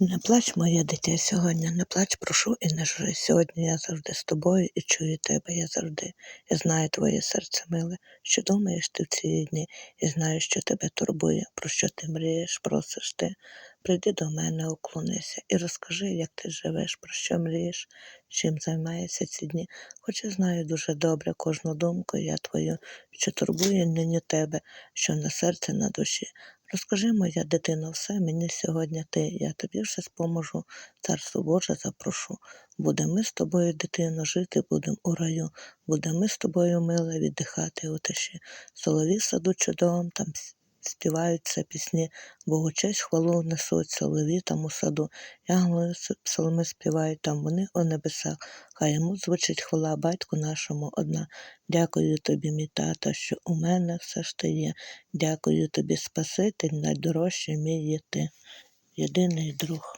Не плач, моє дитя, сьогодні, не плач, прошу і не жури. Сьогодні я завжди з тобою і чую тебе, я завжди. Я знаю твоє серце миле, що думаєш ти в ці дні, і знаю, що тебе турбує, про що ти мрієш, просиш ти. Прийди до мене, уклонися і розкажи, як ти живеш, про що мрієш, чим займаєшся ці дні. Хоч я знаю дуже добре кожну думку я твою, що турбує нині тебе, що на серці на душі. Розкажи, моя дитино, все мені сьогодні ти, я тобі все споможу, царство Боже запрошу. Буде ми з тобою, дитино, жити будемо у раю, буде ми з тобою, миле, віддихати у тиші. Солові в саду чудовим, там співаються пісні, Богу честь хвалу несуться, солові там у саду, ягли псалми співають там вони у небесах. Хай йому звучить хвала батьку нашому одна. Дякую тобі, мій тато, що у мене все ж ти є. Дякую тобі, Спаситель, найдорожчий мій є ти, єдиний друг.